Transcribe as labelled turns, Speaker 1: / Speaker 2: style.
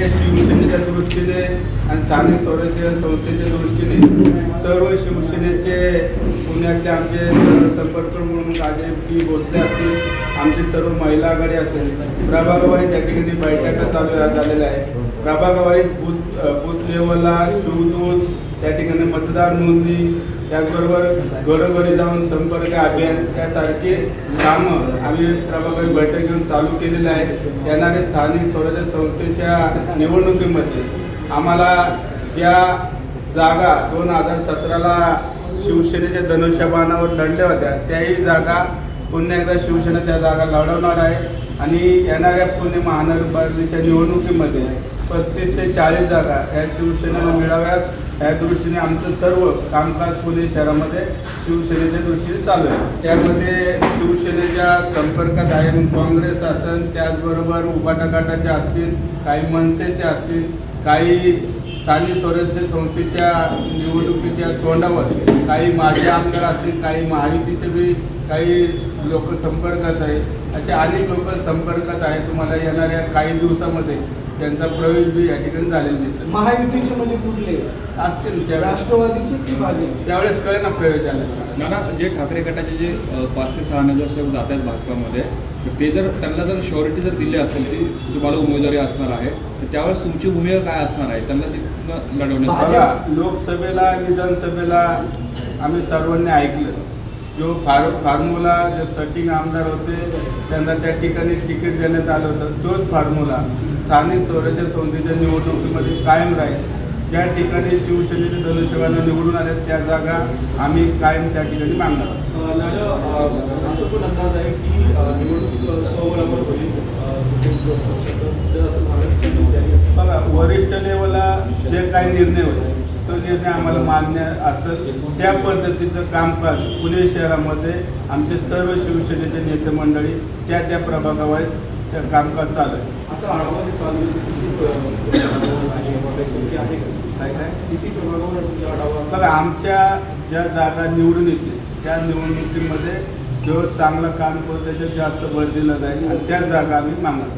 Speaker 1: शिवसेनेच्या दृष्टीने आणि स्थानिक स्वराज्य संस्थेच्या दृष्टीने सर्व शिवसेनेचे पुण्यातले आमचे संपर्क म्हणून अजय पी भोसले असतील आमची सर्व महिला आघाडी असेल प्रभागवाईत त्या ठिकाणी बैठका चालू झालेल्या आहे प्रभागवाईत बूथ बूथ लेवलला शिवदूत त्या ठिकाणी मतदार नोंदणी त्याचबरोबर घरोघरी जाऊन संपर्क अभियान त्यासारखे कामं आम्ही प्रभागात बैठक घेऊन चालू केलेले आहे. येणाऱ्या स्थानिक स्वराज्य संस्थेच्या निवडणुकीमध्ये आम्हाला ज्या जागा दोन हजार सतराला शिवसेनेच्या धनुष्यबाणावर लढल्या होत्या त्याही जागा पुन्हा एकदा शिवसेना त्या जागा लढवणार आहे. आणि येणाऱ्या पुणे महानगरपालिकेच्या निवडणुकीमध्ये पस्तीस ते चाळीस जागा या शिवसेनेला मिळाव्यात. या दृष्टीने आमचं सर्व कामकाज पुणे शहरामध्ये शिवसेनेच्या दृष्टीने चालू आहे. त्यामध्ये शिवसेनेच्या संपर्कात आहे काँग्रेस असेल त्याचबरोबर उपाटा असतील काही मनसेचे असतील काही स्थानिक स्वराज्य संस्थेच्या निवडणुकीच्या तोंडावर काही माजी आमदार असतील काही महायुतीचे बी काही लोक संपर्कात आहे. असे अनेक लोक संपर्कात आहे तुम्हाला येणाऱ्या काही दिवसामध्ये त्यांचा प्रवेश बी या ठिकाणी झालेला दिसेल
Speaker 2: महायुतीचे म्हणजे कुठले?
Speaker 1: असतील त्यावेळेस.
Speaker 2: राष्ट्रवादीचे की भाजप?
Speaker 1: त्यावेळेस कळे ना प्रवेश झाला
Speaker 3: नाना जे ठाकरे गटाचे जे पाच ते सहा नगरसेवक जात आहेत भाजपामध्ये तर ते जर त्यांना जर शॉरिटी जर दिली असेल की तुम्हाला उमेदवारी असणार आहे तर त्यावेळेस तुमची भूमिका काय असणार आहे? त्यांना तिथनं लढवण्यासाठी.
Speaker 1: लोकसभेला विधानसभेला आम्ही सर्वांनी ऐकलं. जो फार फॉर्म्युला जे सटिंग आमदार होते त्यांना त्या ठिकाणी तिकीट देण्यात आलं होतं. तोच फॉर्म्युला स्थानिक स्वराज्य संस्थेच्या निवडणुकीमध्ये कायम राहील. ज्या ठिकाणी शिवसेनेचे धनुष्यबाणा निवडून आले त्या जागा आम्ही कायम त्या ठिकाणी मागणार
Speaker 2: असं पण अंदाज आहे की निवडणूक होईल असं
Speaker 1: बघा वरिष्ठ लेवलला जे काही निर्णय होते तो निर्णय आम्हाला मान्य असेल त्या पद्धतीचं कामकाज पुणे शहरामध्ये आमचे सर्व शिवसेनेचे नेते मंडळी त्या त्या प्रभागावर त्या कामकाज चालू आहे. काय
Speaker 2: किती
Speaker 1: बघा आमच्या ज्या जागा निवडून येतील त्या निवडणुकीमध्ये जो चांगलं काम करतो त्याच्यात जास्त भर दिला जाईल आणि त्याच जागा आम्ही मागणार.